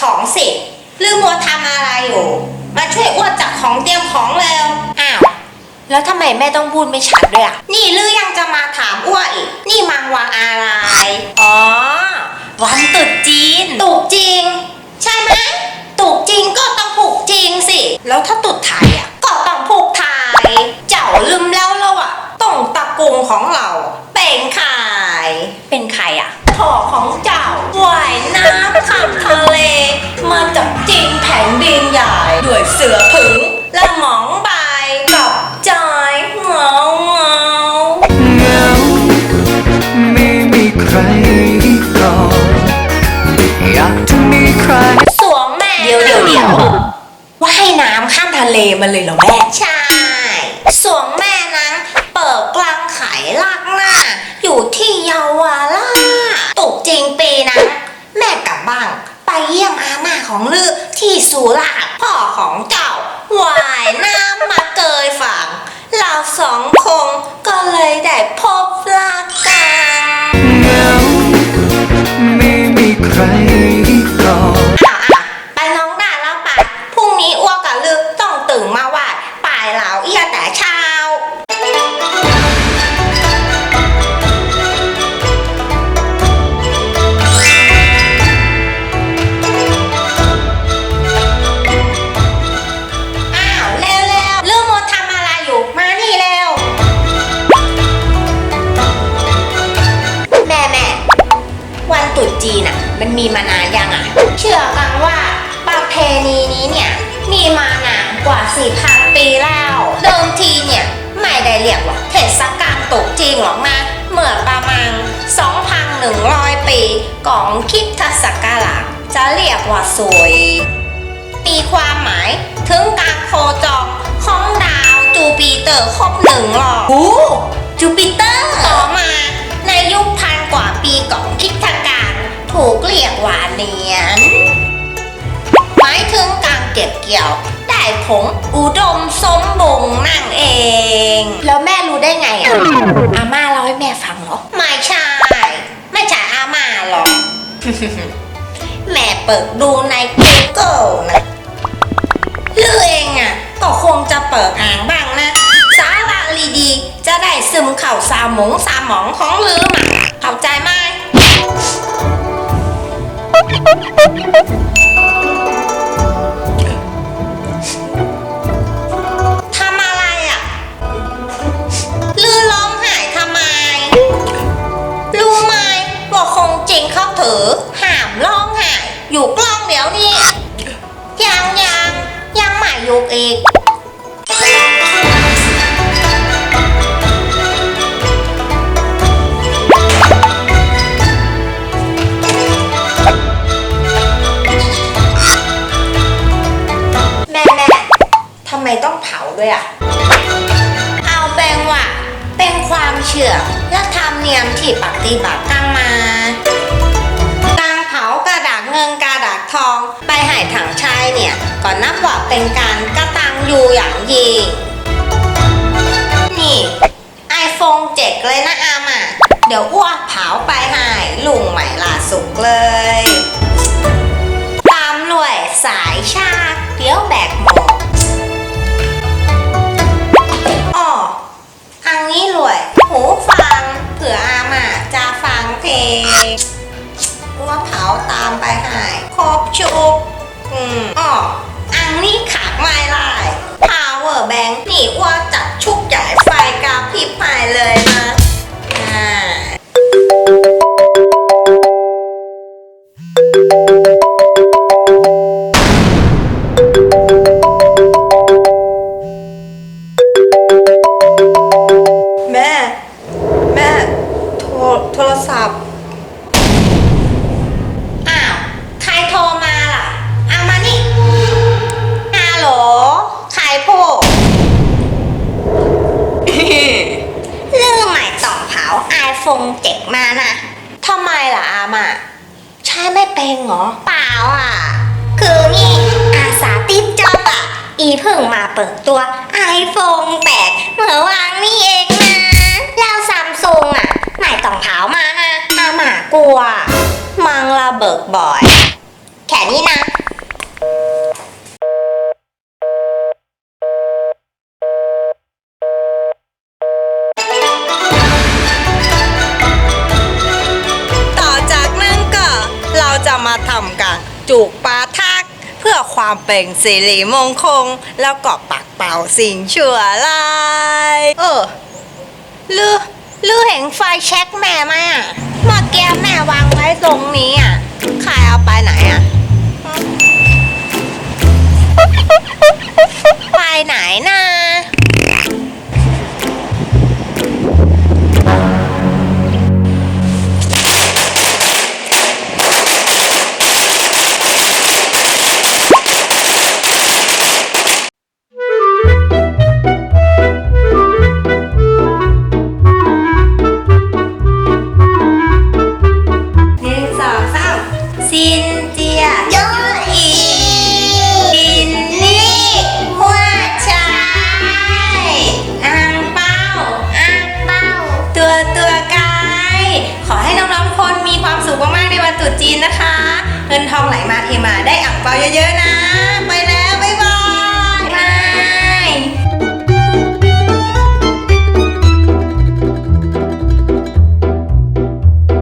ของสิลืมมัวทำอะไรอยู่ มาช่วยอ้วนจัดของเตรียมของเร็วอ้าวแล้วทำไมแม่ต้องพูดไม่ชัดด้วยอะ นี่ลือยังจะมาถามอ้วนอีก นี่มังวันอะไร อ๋อ วันตรุษจีนตรุษจริง ใช่ไหมตรุษจริงก็ต้องผูกจริงสิ แล้วถ้าตรุษไทยอะ ก็ต้องผูกไทย เจ้าลืมแล้วแล้วอะต้องตระกูลของเรา เป็นใครเป็นใครอะพ่อของเจ้าว่ายน้ำข้ามทะเล มาจากจีนแผ่นดินใหญ่ด้วยเสือผึงและหมองใบกับใจเหงาเหงาเหงาไม่มีใครรออยากจะมีใครสวงแม่เดี๋ยวเดี๋ยวเดี๋ยวว่ายน้ำข้ามทะเลมาเลยเหรอแม่ใช่สวง สุราพ่อของเจ้าว่ายน้ำมาเกยฝั่งเราสอง จีนอะ มันมีมานานยังอะ เชื่อกันว่าประเพณีนี้เนี่ย มีมานานกว่า 4,000 ปีแล้ว เดิมทีเนี่ย ไม่ได้เรียกว่าเทศกาลตรุษจีนหรอกนะเมื่อประมาณ 2,100 ปีก่อนคริดทศักราชจะเรียกว่าสวย มีความหมายถึงการโคจรของดาวจูปิเตอร์ครบหนึ่งรอบโอ้จูปิเตอร์ต่ อุดมสมบูรณ์นั่นเอง แล้วแม่รู้ได้ไงอะ อาม่าเล่าให้แม่ฟังเหรอ ไม่ใช่ ไม่ใช่อาม่าหรอก แม่เปิดดูใน Google นะลือเองอะ ก็คงจะเปิดอ่านบ้างนะ สาระดีๆจะได้ซึมเข้าสามงสามองของลือมาเข้าใจไหม เดี๋ยวนี้ยังยังยังไม่หยุกอีกแม่แม่ทำไมต้องเผาด้วยอะ เอาแปลงว่าเป็นความเชื่อและธรรมเนียมที่ปฏิบัติ ถังชายเนี่ยก็นับว่าเป็นการกระตังอยู่อย่างยิ่ง นี่ไอโฟนเจ็ดเลยนะอามาเดี๋ยวอ้วกเผาไปให้ลุงใหม่ล่าสุดเลย ตามรวยสายชาเดี๋ยวแบกหมดอ๋ออันนี้รวยหูฟังเผื่ออามาจะฟังเพลงอ้ว่าเผาตามไปให้ครบชุบ แบงค์หนีอ้วกจาก เป็นเหรอ เปล่าอะ คือนี่อาสาติ๊บจอบอะ อีเพิ่งมาเปิดตัวไอโฟนแปดเมื่อวานนี่เองนะ แล้วซัมซุงอะไม่ต้องเท้ามานะมาหมากลัว มังระเบิกบ่อย แค่นี้นะ การจูกปาทัก เพื่อความเป็นสิริมงคล แล้วก็ปักเป่าสิ่งชั่วร้ายเออลือลือเห็นไฟแช็กแม่ไหมอะเมื่อกี้แม่วางไว้ตรงนี้อะใครเอาไปไหนอะไปไหนนะ เงินทองไหลมาเทมาได้อ่างเปาเยอะๆนะ ไปแล้ว